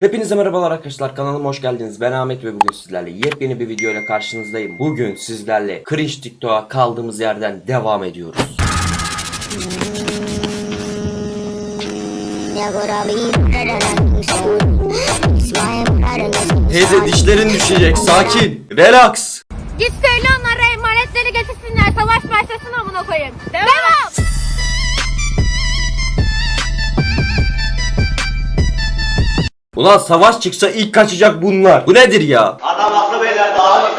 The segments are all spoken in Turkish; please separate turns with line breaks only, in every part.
Hepinize merhabalar arkadaşlar kanalıma hoş geldiniz. Ben Ahmet ve bugün sizlerle yepyeni bir video ile karşınızdayım. Bugün sizlerle cringe TikTok'a kaldığımız yerden devam ediyoruz. Teyze dişlerin düşecek sakin. Relax.
Git söyle onlara emanetleri getirsinler. Savaş başlasın amına koyayım. Devam.
Ulan savaş çıksa ilk kaçacak bunlar. Bu nedir ya?
Adam haklı beyler daha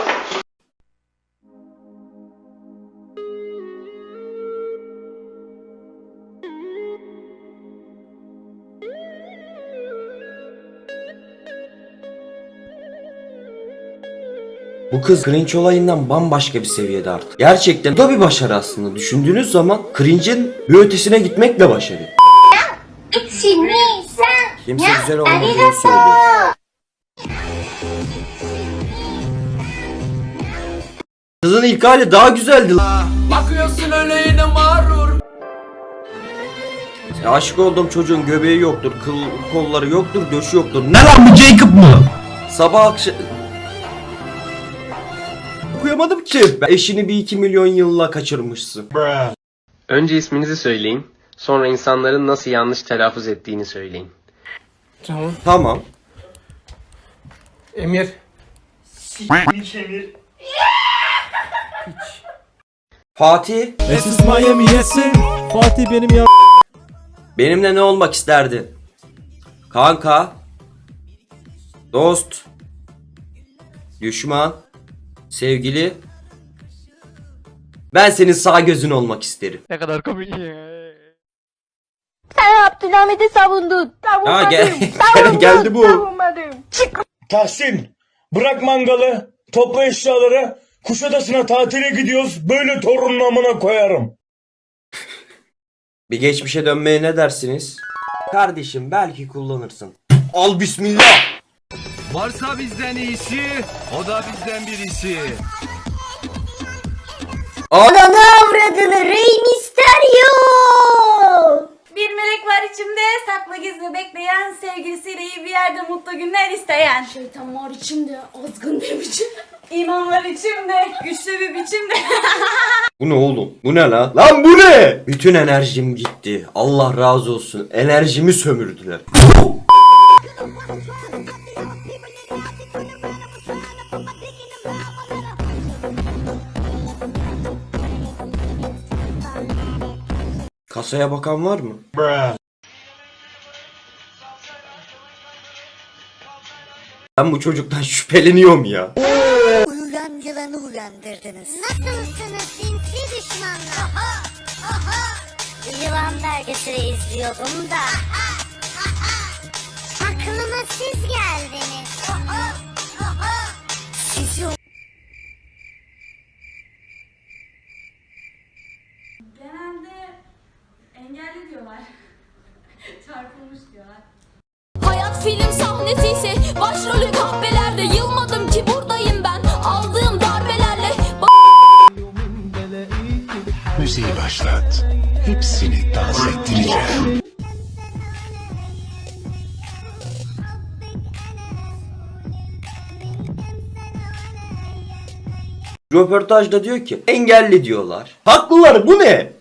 Bu kız cringe olayından bambaşka bir seviyede artık. Gerçekten bu da bir başarı aslında. Düşündüğünüz zaman cringe'in bir ötesine gitmekle başarı. Kimse güzel olmadığını söylüyor. Kızın ilk hali daha güzeldi lan.
Bakıyorsun öyle yine mağrur
Ya aşık olduğum çocuğun göbeği yoktur, kıl kolları yoktur, döşü yoktur. Ne lan bu Jacob mu? Sabah akşam... Okuyamadım ki. Eşini bir iki milyon yılla kaçırmışsın.
Önce isminizi söyleyin. Sonra insanların nasıl yanlış telaffuz ettiğini söyleyin.
Tamam
Tamam.
Emir
Fatih,
This is Miami, yes sir. Fatih benim ya.
benimle ne olmak isterdin? Kanka. Dost. Düşman. Sevgili. Ben senin sağ gözün olmak isterim.
Sen Abdülhamit'i savundun.
Ha gel geldi bu.
Tahsin, bırak mangalı, topla eşyaları, Kuşadası'na tatile gidiyoruz, böyle torunun amına koyarım.
Bir geçmişe dönmeye ne dersiniz? Kardeşim belki kullanırsın. Al bismillah.
Varsa bizden iyisi, o da bizden birisi.
Ananı avradını Rey Mysterio. Bir melek var içimde gizli bekleyen sevgilisiyle iyi bir yerde mutlu günler isteyen. Şeytan var içimde azgın bir biçim. İman var içimde güçlü bir biçimde.
Bu ne oğlum? Bu ne lan? Lan bu ne? Bütün enerjim gitti. Allah razı olsun. Enerjimi sömürdüler. Kasaya bakan var mı? Ben bu çocuktan şüpheleniyorum ya.
Uyuyan yılanı uyandırdınız. Nasılsınız sinsi düşmanlar? Yılan belgeseli izliyordum da. Aklıma siz geldiniz.
Genelde engelli diyorlar. Çarpılmış diyorlar.
Film sahnesi ise başrolü kahvelerde Yılmadım ki buradayım ben Aldığım darbelerle
Müziği başlat. Hepsini dans ettireceğim.
Röportajda diyor ki engelli diyorlar. Haklılar bu ne?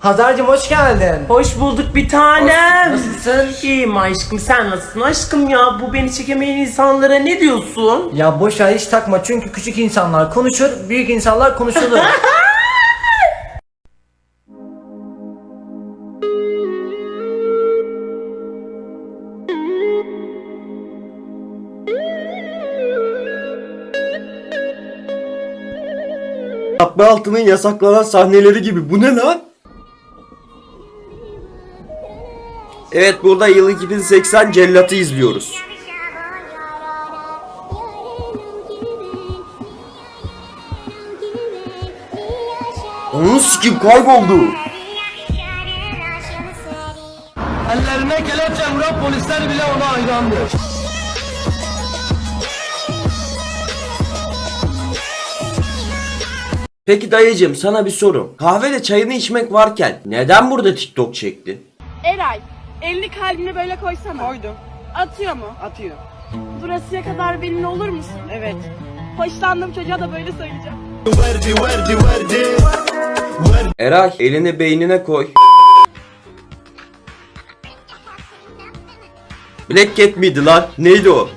Hazarcığım hoş geldin Hoş bulduk bir tanem Nasılsın? İyiyim aşkım sen nasılsın aşkım ya Bu beni çekemeyen insanlara ne diyorsun?
Ya boş ver hiç takma çünkü küçük insanlar konuşur, büyük insanlar konuşulur.
Takma altının yasaklanan sahneleri gibi. Bu ne lan? Evet burada yıl 2080 cellatı izliyoruz. Onun sikim kayboldu.
Ellerine kelepçe vuran polisler bile ona hayrandır
Peki dayıcım sana bir soru. Kahvede çayını içmek varken neden burada TikTok çektin?
Eray elini kalbine böyle koysana. Koydum.
Atıyor mu? Atıyor. Burasıya kadar benimle olur musun? Evet. Hoşlandığım çocuğa da böyle söyleyeceğim.
Eray elini beynine koy. Black Cat miydi lan? Neydi o?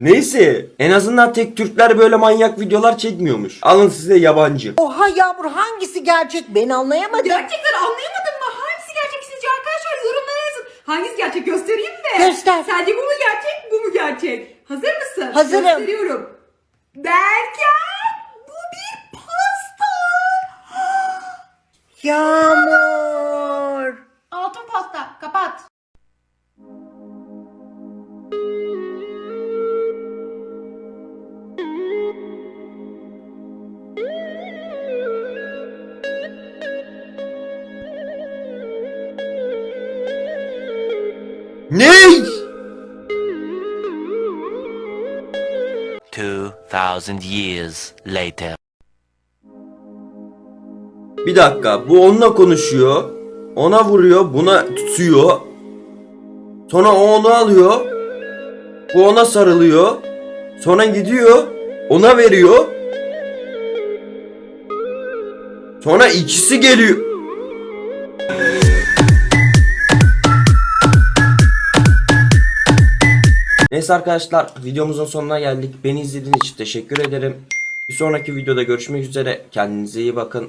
Neyse en azından tek Türkler böyle manyak videolar çekmiyormuş. Alın size yabancı.
Oha Yağmur hangisi gerçek ben anlayamadım.
Gerçekten anlayamadın mı? Hangisi gerçek sizce arkadaşlar? Yorumlara yazın. Hangisi gerçek göstereyim mi?
Göster.
Sence bu mu gerçek, bu mu gerçek? Hazır mısın?
Hazırım.
Gösteriyorum. Berker, bu bir pasta.
Yağmur.
Ney?
2000 years later.
Bir dakika bu onunla konuşuyor. Ona vuruyor buna tutuyor. Sonra o onu alıyor. Bu ona sarılıyor. Sonra gidiyor. Ona veriyor. Sonra ikisi geliyor. Neyse arkadaşlar videomuzun sonuna geldik. Beni izlediğiniz için teşekkür ederim. Bir sonraki videoda görüşmek üzere. Kendinize iyi bakın.